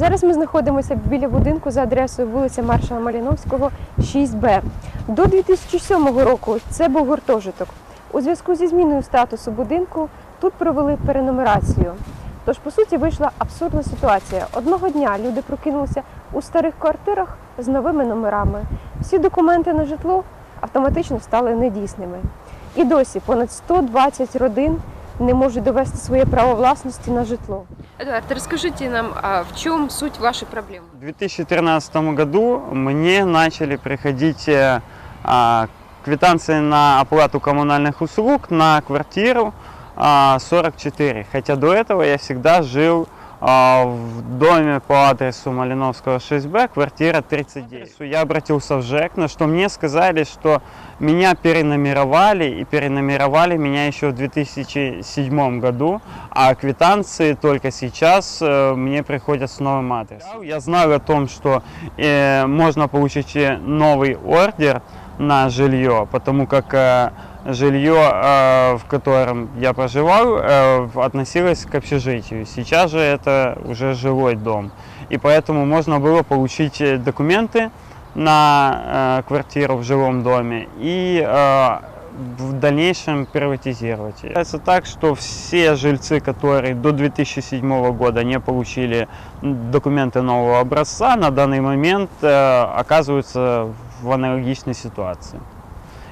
Зараз ми знаходимося біля будинку за адресою вулиця Маршала Маліновського, 6Б. До 2007 року це був гуртожиток. У зв'язку зі зміною статусу будинку тут провели перенумерацію. Тож, по суті, вийшла абсурдна ситуація. Одного дня люди прокинулися у старих квартирах з новими номерами. Всі документи на житло автоматично стали недійсними. І досі понад 120 родин не можуть довести своє право власності на житло. Эдуард, расскажите нам, а в чем суть вашей проблемы? В 2013 году мне начали приходить э, а, квитанции на оплату коммунальных услуг на квартиру а, 44. Хотя до этого я всегда жил а, в доме по адресу Малиновского 6Б, квартира 39. Я обратился в ЖЭК, на что мне сказали, что меня переномеровали, и переномеровали меня еще в 2007 году, а квитанции только сейчас э, мне приходят с новым адресом. Я знаю о том, что э, можно получить э, новый ордер на жилье, потому как э, жилье, э, в котором я проживал, э, относилось к общежитию. Сейчас же это уже жилой дом. И поэтому можно было получить э, документы на квартиру в жилом доме и в дальнейшем приватизировать. Это так, что все жильцы, которые до 2007 года не получили документы нового образца, на данный момент оказываются в аналогичной ситуации.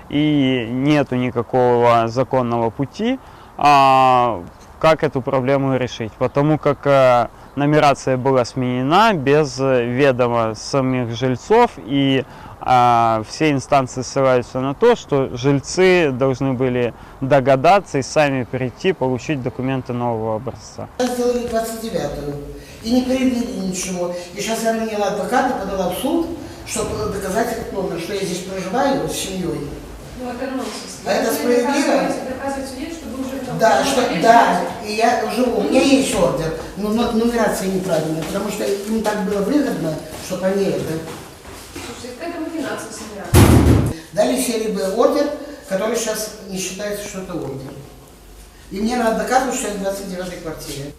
И нету никакого законного пути, а, как эту проблему решить, потому как э, нумерация была сменена без ведома самих жильцов и а, все инстанции ссылаются на то, что жильцы должны были догадаться и сами прийти получить документы нового образца. Сделали 29-ю. И не перевели ничего. И сейчас я наняла адвоката, подала в суд, чтобы доказать этот номер, что я здесь проживаю с семьей. Ну, это нонсенс. Это справедливо? Доказывать судье, что вы уже там Да, что, да, и я живу. У меня есть ордер, но нумерация неправильная, потому что им так было выгодно, чтобы они это... Слушайте, это махинация собираться. Дали серии Б ордер, который сейчас не считается, что это ордер. И мне надо доказывать, что я в 29-й квартире.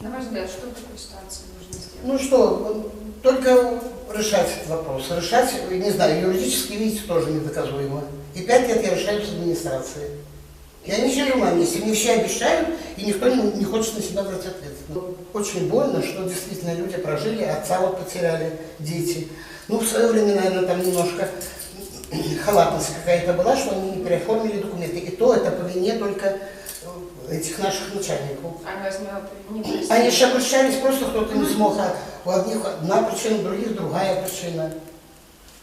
На ваш взгляд, что в такой ситуации нужно сделать? Ну что, только решать этот вопрос. Решать, не знаю, юридически, видите, тоже недоказуемо. И пять лет я решаю с администрацией. Я не на месте, мне все обещают, и никто не, не хочет на себя брать ответственность. Ну, Очень больно, что действительно люди прожили, отца вот потеряли, дети. Ну, в свое время, наверное, там немножко халатность какая-то была, что они не переоформили документы. И то это по вине только этих наших начальников. А разве не были Они же обращались, просто кто-то не смог. А у одних одна причина, у других другая причина.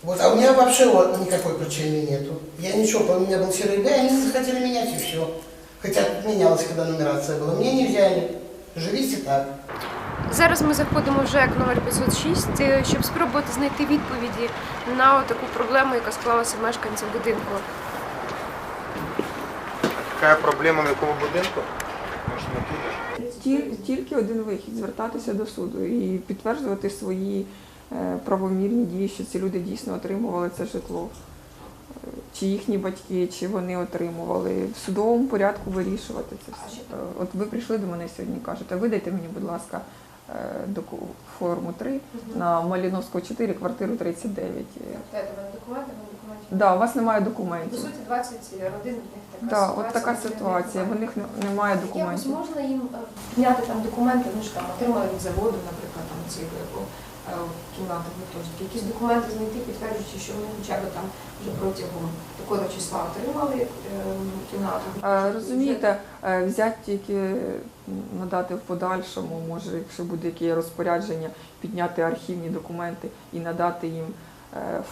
Вот, а у меня вообще вот никакой причины нету. Я ничего, у меня был серый Б, они захотели менять и все. Хотя тут менялась, когда нумерация была. Мне не взяли. Живите так. Зараз ми заходимо в ЖЕК номер 506, е, щоб спробувати знайти відповіді на таку проблему, яка склалася мешканцям будинку. Яка проблема в якому будинку? Тільки один вихід звертатися до суду і підтверджувати свої е, правомірні дії, що ці люди дійсно отримували це житло. Е, Чи їхні батьки, чи вони отримували в судовому порядку вирішувати це все. Е, От ви прийшли до мене сьогодні, і кажете, видайте мені, будь ласка, е, доку- форму 3 на Маліновського 4, квартиру 39. Тобто вам документи, вам документів. Да, у вас немає По документів. суті, 20 родин, в них така Да, ситуація. от така ситуація. В них немає немає Якось документів. можна їм е, підняти там документи, ну ж там отримали від заводу, наприклад, там ці кімнати гуртожитки. Якісь документи знайти, підтверджуючи, що вони хоча б там вже протягом такого числа отримали е, кімнату. Е, Розумієте, е, взяти тільки надати в подальшому, може, якщо буде яке розпорядження, підняти архівні документи і надати їм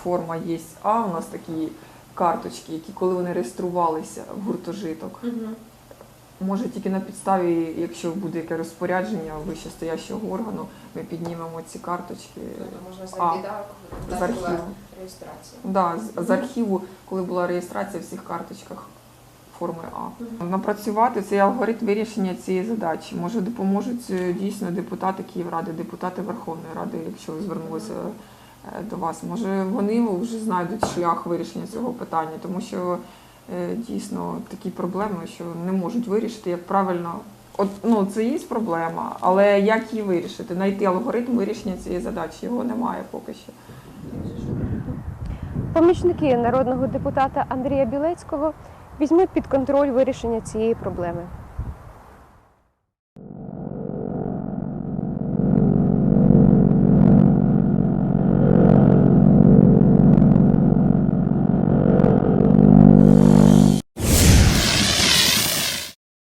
форма є А. У нас такі карточки, які коли вони реєструвалися в гуртожиток. Може тільки на підставі, якщо буде яке розпорядження вищестоящого органу, ми піднімемо ці карточки. Тобто можна знайти да, з архіву. реєстрація. Да, з, з архіву, коли була реєстрація всіх карточках форми А. Напрацювати цей алгоритм вирішення цієї задачі. Може допоможуть е, дійсно депутати Київради, депутати Верховної Ради, якщо звернулися е, до вас. Може вони вже знайдуть шлях вирішення цього питання, тому що дійсно такі проблеми, що не можуть вирішити, як правильно От, ну, це є проблема, але як її вирішити? Найти алгоритм вирішення цієї задачі, його немає поки що. Помічники народного депутата Андрія Білецького візьмуть під контроль вирішення цієї проблеми.